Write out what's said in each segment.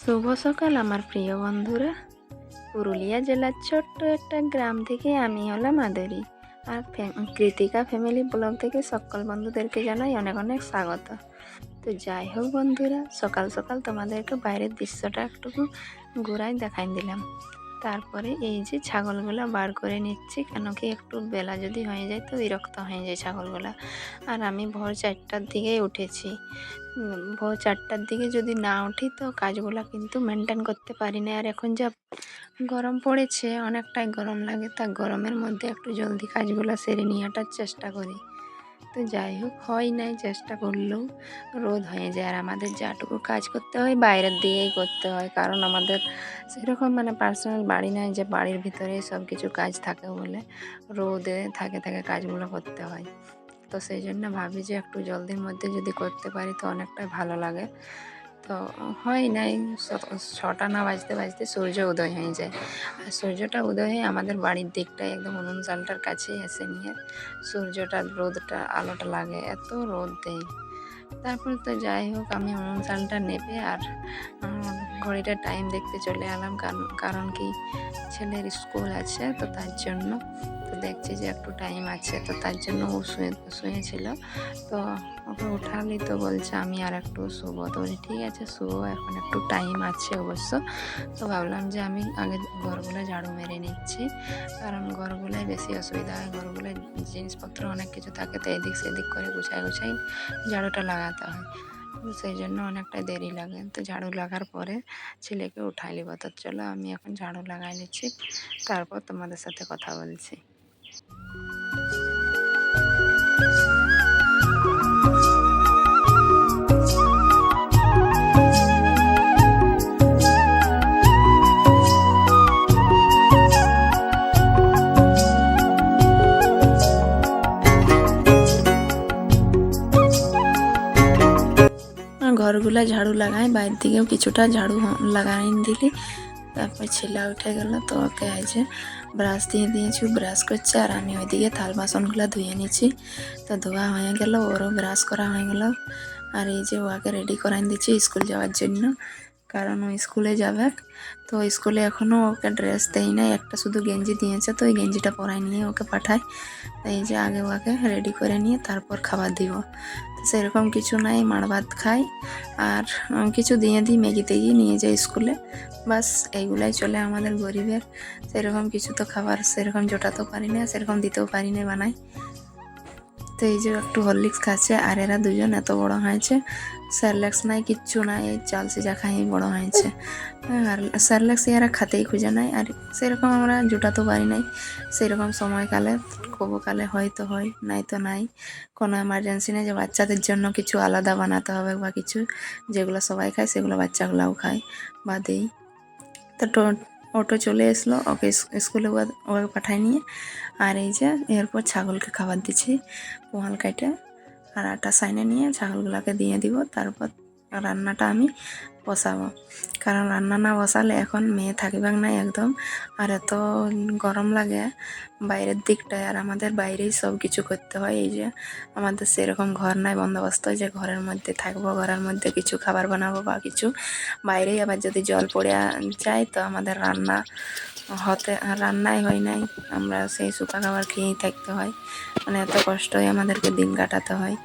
শুভ সকাল আমার প্রিয় বন্ধুরা। পুরুলিয়া জেলার ছোট্ট একটা গ্রাম থেকে আমি হলাম মাধুরী আর কৃতিকা ফ্যামিলি ব্লগ থেকে সকল বন্ধুদেরকে জানাই অনেক অনেক স্বাগত। তো যাই হোক বন্ধুরা, সকাল সকাল তোমাদেরকে বাইরের দৃশ্যটা একটু ঘুরাই দেখাই দিলাম। তারপরে এই যে ছাগলগুলো বার করে নিচ্ছি, কেন কি একটু বেলা যদি হয়ে যায় তো বিরক্ত হয়ে যায় ছাগলগুলা। আর আমি ভোর চারটার দিকেই উঠেছি। ভোর চারটার দিকে যদি না উঠি তো কাজগুলো কিন্তু মেনটেন করতে পারি না। আর এখন যা গরম পড়েছে, অনেকটাই গরম লাগে, তা গরমের মধ্যে একটু জলদি কাজগুলো সেরে নেওয়াটার চেষ্টা করি। তো যাই হোক, হয় নাই চেষ্টা করলেও রোদ হয়ে যায়। আর আমাদের যাটুকু কাজ করতে হয়, বাইরের দিকেই করতে হয়। কারণ আমাদের সেরকম মানে পার্সোনাল বাড়ি নয় যে বাড়ির ভিতরে সব কিছু কাজ থাকে বলে রোদে থাকে থাকে কাজগুলো করতে হয়। তো সেই জন্য ভাবি যে একটু জলদির মধ্যে যদি করতে পারি তো অনেকটাই ভালো লাগে। তো হয় নাই ছটা না বাজতে বাজতে সূর্য উদয় হয়ে যায়। আর সূর্যটা উদয় হয়ে আমাদের বাড়ির দিকটায় একদম উনুন চালটার কাছেই এসে নিয়ে সূর্যটা, রোদটা, আলোটা লাগে, এত রোদ দেয়। তারপর তো যাই হোক, আমি উনুন চালটা নেবে আর ঘড়িটা টাইম দেখতে চলে এলাম। কারণ কারণ কি ছেলের স্কুল আছে তো তার জন্য তো দেখছি যে একটু টাইম আছে, তো তার জন্য ও শুয়ে, শুয়েছিল। তো ওকে উঠালি তো বলছে, আমি আর একটু শুবো। তো বলি ঠিক আছে, শুবো, এখন একটু টাইম আছে অবশ্য। তো ভাবলাম যে আমি আগে ঘরগুলো ঝাড়ু মেরে নিচ্ছি, কারণ ঘরগুলোয় বেশি অসুবিধা হয়। ঘরগুলোয় জিনিসপত্র অনেক কিছু থাকে, তো এদিক সেদিক করে গুছাই গুছাই ঝাড়ুটা লাগাতে হয়। সেই জন্য অনেকটা দেরি লাগে। তো ঝাড়ু লাগার পরে ছেলেকে উঠাই লিব তো চলো, আমি এখন ঝাড়ু লাগাই নিচ্ছি, তারপর তোমাদের সাথে কথা বলছি। আর ঘরগুলা ঝাড়ু লাগাই, বাইরের দিকেও কিছুটা ঝাড়ু লাগাই দিলি। তারপর ছেলে উঠে গেল, তো ওকে আছে ব্রাশ দিয়ে দিয়েছি ব্রাশ করছে, আর আমি ওইদিকে থাল বাসনগুলো ধুয়ে নিচ্ছি। তো ধোয়া হয়ে গেল, ওরও ব্রাশ করা হয়ে গেল। আর এই যে ওকে রেডি করাই দিচ্ছি স্কুল যাওয়ার জন্য। কারণ ও স্কুলে যাবে। তো স্কুলে এখনও ওকে ড্রেস দেয় নাই, একটা শুধু গেঞ্জি দিয়েছে, তো ওই গেঞ্জিটা পরাই নিয়ে ওকে পাঠাই তো এই যে আগে ওকে রেডি করে নিয়ে তারপর খাবার দিব। তো সেরকম কিছু নাই মাড় ভাত খাই। আর কিছু দিয়ে দিই, ম্যাগি টেগি নিয়ে যাই স্কুলে। বাস, এইগুলাই চলে আমাদের গরিবের। সেরকম কিছু তো খাবার, সেরকম জোটাতেও পারি না, সেরকম দিতেও পারি না বানাই তো এই যে একটু হরলিক্স খাচ্ছে আর এরা দুজন এত বড় হয়েছে। স্যারলেক্স নাই কিচ্ছু নাই এই চাল সিজা খাই বড় হয়েছে। হ্যাঁ, আর স্যারলেক্স এরা খাতেই খুঁজে নাই আর সেরকম আমরা জোটাতেও পারি নাই। সেরকম সময়কালে কবকালে হয়তো হয় নাই তো নাই। কোনো এমার্জেন্সি নেই যে বাচ্চাদের জন্য কিছু আলাদা বানাতে হবে বা কিছু। যেগুলো সবাই খায় সেগুলো বাচ্চাগুলাও খায় বা দেই তো অটো চলে এসলো, ওকে স্কুলে ওকে পাঠায় নিয়ে। আর এই যে, এরপর ছাগলকে খাবার দিচ্ছি, পোহাল কাটে আর আটা সাইনে নিয়ে ছাগলগুলোকে দিয়ে দিব, তারপর রান্নাটা আমি বসাবো। কারণ রান্না না বসালে এখন মেয়ে থাকবে না একদম। আর এত গরম লাগে বাইরের দিকটায়। আর আমাদের বাইরেই সব কিছু করতে হয়। এই যে আমাদের সেরকম ঘর নাই, বন্দোবস্ত যে ঘরের মধ্যে থাকব, ঘরের মধ্যে কিছু খাবার বানাবো বা কিছু। বাইরেই আবার যদি জল পড়ে যায় তো আমাদের রান্না হতে রান্নাই হয় নাই। আমরা সেই শুকা খাবার খেয়েই থাকতে হয়। মানে এত কষ্টই আমাদেরকে দিন কাটাতে হয়।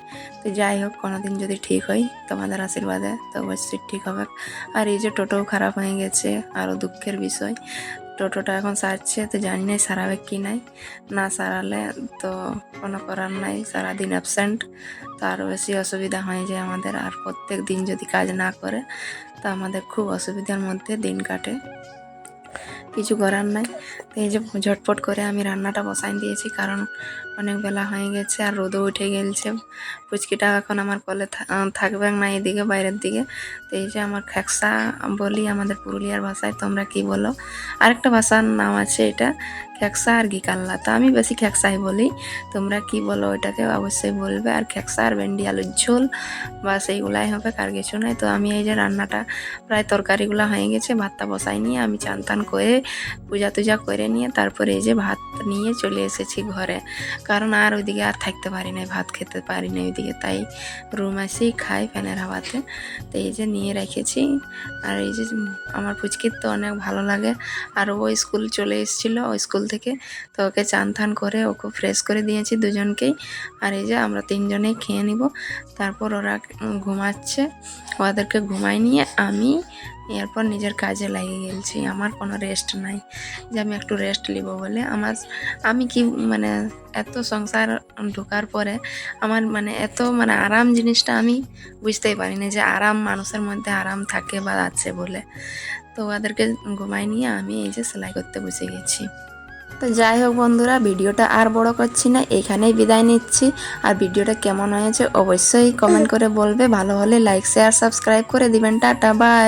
তো যাই হোক, কোনোদিন যদি ঠিক হয় তোমাদের আশীর্বাদে, তো অবশ্যই ঠিক হবে। আর এই যে টোটোও খারাপ হয়ে গেছে, আরও দুঃখের বিষয়। টোটোটা এখন সারছে, তো জানি না সারাবে কি নাই। না সারালে তো কোনো করার নাই, সারাদিন অ্যাবসেন্ট তো আরও বেশি অসুবিধা হয়ে যায় আমাদের। আর প্রত্যেক দিন যদি কাজ না করে, তো আমাদের খুব অসুবিধার মধ্যে দিন কাটে। কিছু করার নাই। এই যে ঝটপট করে আমি রান্নাটা বসাই দিয়েছি, কারণ অনেক বেলা হয়ে গেছে আর রোদও উঠে গেছে পুচকিটা এখন আমার কলে থাকবে না এদিকে, বাইরের দিকে। তো এই যে আমার খ্যাকসা বলি আমাদের পুরুলিয়ার ভাষায়, তোমরা কি বলো? আরেকটা ভাষার নাম আছে এটা খ্যাকসা আর গিকাল্লা। তো আমি বেশি খ্যাকসাই বলি। তোমরা কি বলো ওইটাকে অবশ্যই বলবে। আর খ্যাকসা আর ভেন্ডি আলুর ঝোল বা সেইগুলাই হবে, কার কিছু নাই। তো আমি এই যে রান্নাটা প্রায় তরকারিগুলো হয়ে গেছে, ভাতটা বসাই নিয়ে আমি চান টান করে পূজা টুজা করে করে নিয়ে তারপরে এই যে ভাত নিয়ে চলে এসেছি ঘরে। কারণ আর ওইদিকে আর থাকতে পারি না ভাত খেতে পারি না ওইদিকে। তাই রুম এসেই খাই ফ্যানের হাওয়াতে। তো এই যে নিয়ে রেখেছি। আর এই যে আমার পুচকির তো অনেক ভালো লাগে। আর ও স্কুল চলে এসেছিল ওই স্কুল থেকে। তো ওকে চান থান করে ওকে ফ্রেশ করে দিয়েছি দুজনকেই। আর এই যে আমরা তিনজনেই খেয়ে নিব। তারপর ওরা ঘুমাচ্ছে। ওদেরকে ঘুমাই নিয়ে আমি এরপর নিজের কাজে লাগিয়ে গেছি আমার কোনো রেস্ট নাই। যে আমি একটু রেস্ট নিব বলে আমার, আমি কি মানে এত সংসার ঢোকার পরে আমার মানে এত মানে আরাম জিনিসটা আমি বুঝতেই পারি না যে আরাম মানুষের মধ্যে আরাম থাকে বা আছে বলে। তো ওদেরকে ঘুমাই নিয়ে আমি এই যে সেলাই করতে বসে গেছি। তো যাই হোক বন্ধুরা, ভিডিওটা আর বড় করছি না, এখানেই বিদায় নিচ্ছি। আর ভিডিওটা কেমন হয়েছে অবশ্যই কমেন্ট করে বলবে। ভালো হলে লাইক শেয়ার সাবস্ক্রাইব করে দিবেন। Tata bye